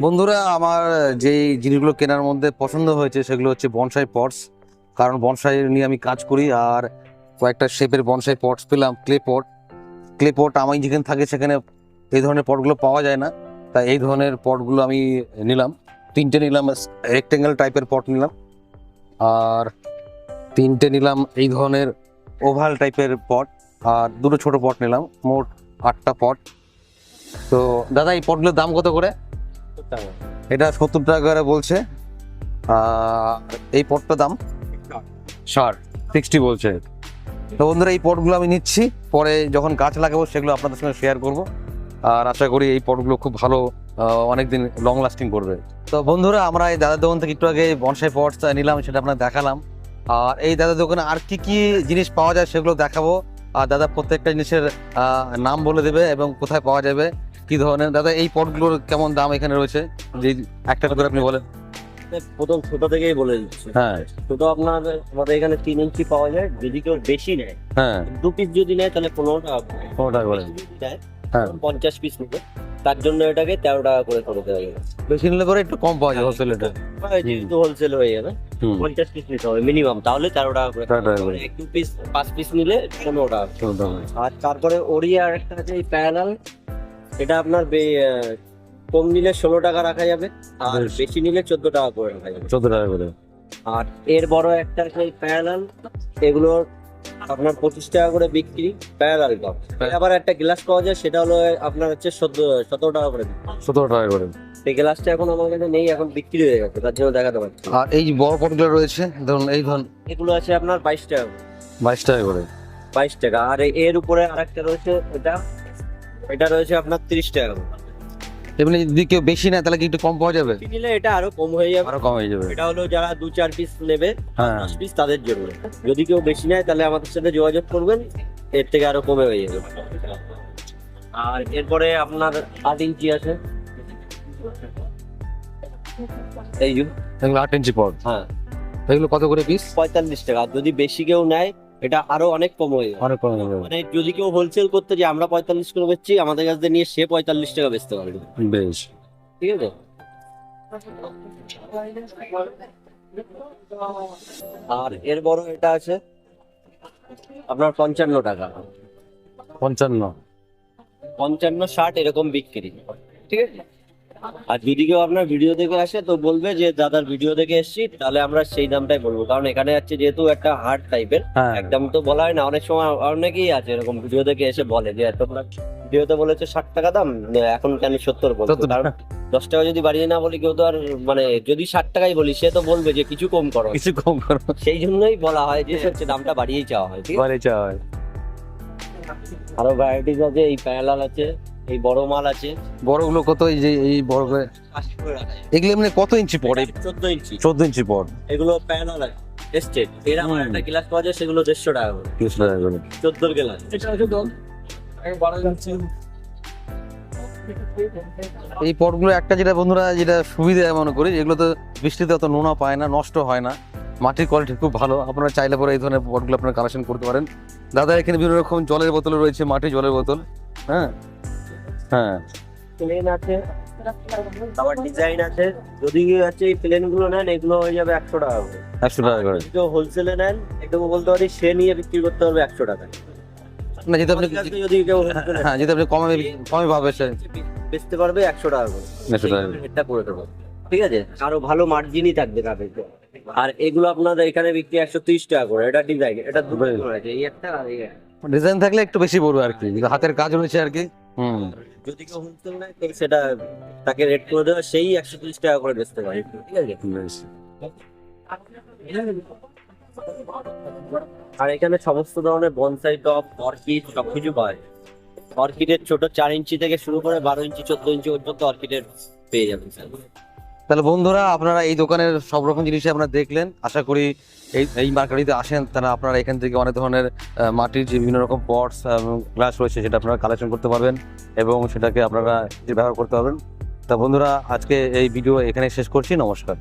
বন্ধুরা, আমার যেই জিনিসগুলো কেনার মধ্যে পছন্দ হয়েছে সেগুলো হচ্ছে বনসাই পটস। কারণ বনসাই নিয়ে আমি কাজ করি আর কয়েকটা শেপের বনসাই পটস পেলাম, ক্লে পট। ক্লে পট আমি যেখানে থাকে সেখানে এই ধরনের পটগুলো পাওয়া যায় না। তাই এই ধরনের পটগুলো আমি নিলাম। তিনটে নিলাম রেক্টেঙ্গেল টাইপের পট নিলাম। আর তিনটে নিলাম এই ধরনের ওভাল টাইপের পট। আর দুটো ছোট পট নিলাম, মোট আটটা পট। তো দাদা, এই পটগুলোর দাম কত করে? এটা সত্তর টাকা করে বলছে। এই পটটার দাম? ষাট। সিক্সটি বলছে। তো বন্ধুরা এই পটগুলো আমি নিচ্ছি। পরে যখন গাছ লাগাবো সেগুলো আপনাদের সঙ্গে শেয়ার করব। আর আশা করি এই পটগুলো খুব ভালো অনেকদিন লং লাস্টিং করবে। তো বন্ধুরা আমরা এই দাদার দোকান থেকে একটু আগে বনসাই পটস নিলাম সেটা আপনার দেখালাম। আর এই দাদার দোকানে আর কি কি জিনিস পাওয়া যায় সেগুলো দেখাবো। আর দাদা প্রত্যেকটা জিনিসের নাম বলে দেবে এবং কোথায় পাওয়া যাবে। কি ধরনের? দাদা এই পটগুলোর কেমন দাম এখানে রয়েছে? যে একটা করে আপনি বলেন। প্রথম ছোট থেকেই বলে দিচ্ছি। হ্যাঁ। ছোট আপনার আমাদের এখানে তিন ইঞ্চি পাওয়া যায় যদি কেউ বেশি নেয় হ্যাঁ। দু পিস যদি নেয় তাহলে পনেরো টাকা পনেরো টাকা করে। নেয়, হ্যাঁ। পঞ্চাশ পিস নেবে। তার জন্য এটাকে তেরো টাকা করে করে দেওয়া যাবে। বেশি নিলে পরে একটু কম পাওয়া যায় হোলসেল এটা যেহেতু হোলসেল হয়ে যাবে পঞ্চাশ পিস নিতে হবে মিনিমাম তাহলে তেরো টাকা করে। এক দু পিস পাঁচ পিস নিলে পনেরো টাকা। আর তারপরে ওড়িয়া আর একটা আছে এই প্যারালাল এটা আপনার বে- কম নিলে ষোলো টাকা রাখা যাবে আর বেশি। নিলে চোদ্দ টাকা করে রাখা যাবে। চোদ্দ টাকা করে। আর এর বড় একটা আছে প্যারালাল এগুলোর আপনার পঁচিশ টাকা করে বিক্রি প্যারালাল কাপ আবার একটা গ্লাস পাওয়া যায় সেটা হলো আপনার হচ্ছে সতেরো সতেরো টাকা করে সতেরো টাকা করে। সেই গ্লাসটা এখন আমার কাছে নেই এখন বিক্রি হয়ে গেছে তার জন্য দেখাতে পারছি। আর এই যে বড় পটগুলো রয়েছে ধরুন এই ধরুন এগুলো আছে আপনার বাইশ টাকা করে। বাইশ টাকা করে। বাইশ টাকা আর এর উপরে আরেকটা রয়েছে এটা এটা রয়েছে আপনার তিরিশ টাকা। এমনি যদি কেউ বেশি নেয় তাহলে কি একটু কম পাওয়া যাবে? বেশি নিলে এটা আরও কম হয়ে যাবে। আরও কম হয়ে যাবে। এটা হলো যারা দু চার পিস নেবে হ্যাঁ। দশ পিস তাদের জন্য। যদি কেউ বেশি নেয় তাহলে আমাদের সাথে যোগাযোগ করবেন। এর থেকে আরও কমে হয়ে যাবে। আর এরপরে আপনার আট ইঞ্চি আছে। এই যে। এগুলো আট ইঞ্চি পট হ্যাঁ। এগুলো কত করে পিস পঁয়তাল্লিশ টাকা। যদি বেশি কেউ নেয় এটা আরও অনেক কম হয়ে যাবে। অনেক কম হয়ে যাবে। মানে যদি কেউ হোলসেল করতে যে আমরা পঁয়তাল্লিশ করে বেচছি আমাদের কাছ থেকে নিয়ে সে পঁয়তাল্লিশ টাকা বেচতে পারবে। বেশ। ঠিক আছে? আর এর বড় এটা আছে আপনার পঞ্চান্ন টাকা। পঞ্চান্ন। পঞ্চান্ন ষাট এরকম বিক্রি। ঠিক আছে? আর যদি কেউ আপনার ভিডিও দেখে আসে তো বলবে যে দাদার ভিডিও দেখে এসেছি তাহলে আমরা সেই দামটাই বলব। কারণ এখানে আছে যেহেতু একটা হার্ড টাইপের হ্যাঁ। একদম তো বলা হয় না অনেক সময় অনেকেই আছে এরকম ভিডিও দেখে এসে বলে যে তোমরা ভিডিওতে বলেছে ষাট টাকা দাম এখন কেন সত্তর বলছো? কারণ দশ টাকা যদি বাড়িয়ে না বলি কেউ তো আর মানে যদি ষাট টাকাই বলি সে তো বলবে যে কিছু কম করো। কিছু কম করো। সেই জন্যই বলা হয় যে হচ্ছে দামটা বাড়িয়েই চাওয়া হয় ঠিক আছে? বাড়ি চাই আরও ভ্যারাইটিস আছে এই প্যারালাল আছে। এই বড় মাল আছে। বড়গুলো কত? এই যে এই বড়। এগুলো এমনি কত ইঞ্চি পড়ে? চোদ্দ ইঞ্চি। চোদ্দ ইঞ্চি পট এগুলো প্যারালাল আছে এস্টেট এর আমার একটা গ্লাস পাওয়া যায় সেগুলো দেড়শো টাকা করে। তিরিশ টাকা করে। চোদ্দোর গ্লাস। এই পটগুলো একটা যেটা বন্ধুরা যেটা সুবিধা মনে করি এগুলো তো বৃষ্টিতে অত নোনা পায় না নষ্ট হয় না। মাটির কোয়ালিটি খুব ভালো। আপনারা চাইলে পরে এই ধরনের পটগুলো আপনারা কালেকশন করতে পারেন। দাদা এখানে বিভিন্ন রকম জলের বোতল রয়েছে মাটির জলের বোতল হ্যাঁ? হ্যাঁ। প্লেন আছে। আবার ডিজাইন আছে। যদি হচ্ছে এই প্লেনগুলো নেন এগুলো হয়ে যাবে একশো টাকা করে। একশো টাকা করে। যদি হোলসেলে নেন একটু বলতে পারি সে নিয়ে বিক্রি করতে পারবে একশো টাকা। না যেটা আপনি যদি কেউ হ্যাঁ আপনি কমে কমে পাবে সে বেচতে পারবে একশো টাকা করে। একশো টাকা সেই করে দেবো। ঠিক আছে? আরও ভালো মার্জিনই থাকবে তাদের। আর এগুলো আপনাদের এখানে বিক্রি একশো তিরিশ টাকা করে। এটা ডিজাইন এটা দুটো করে। আছে এই একটা আর এই ডিজাইন থাকলে একটু বেশি পড়বে আর কি। কিন্তু হাতের কাজ রয়েছে আর কি। যদি কেউ হোলসেল নেয় তো সেটা তাকে রেট করে দেওয়া সেই একশো তিরিশ টাকা করে বেচতে পারে। ঠিক আছে? আর এখানে সমস্ত ধরনের বনসাই টপ অর্কিড সবকিছু পায় অর্কিডের ছোট চার ইঞ্চি থেকে শুরু করে বারো ইঞ্চি চোদ্দ ইঞ্চি পর্যন্ত অর্কিডের পেয়ে যাবেন। স্যার তাহলে বন্ধুরা, আপনারা এই দোকানের সব রকম জিনিসই আপনারা দেখলেন। আশা করি এই এই মার্কেটে আসেন তারা আপনারা এখান থেকে অনেক ধরনের মাটির যে বিভিন্ন রকম পটস গ্লাস রয়েছে, সেটা আপনারা কালেকশন করতে পারবেন এবং সেটাকে আপনারা ব্যবহার করতে পারবেন। তা বন্ধুরা, আজকে এই ভিডিও এখানে শেষ করছি। নমস্কার।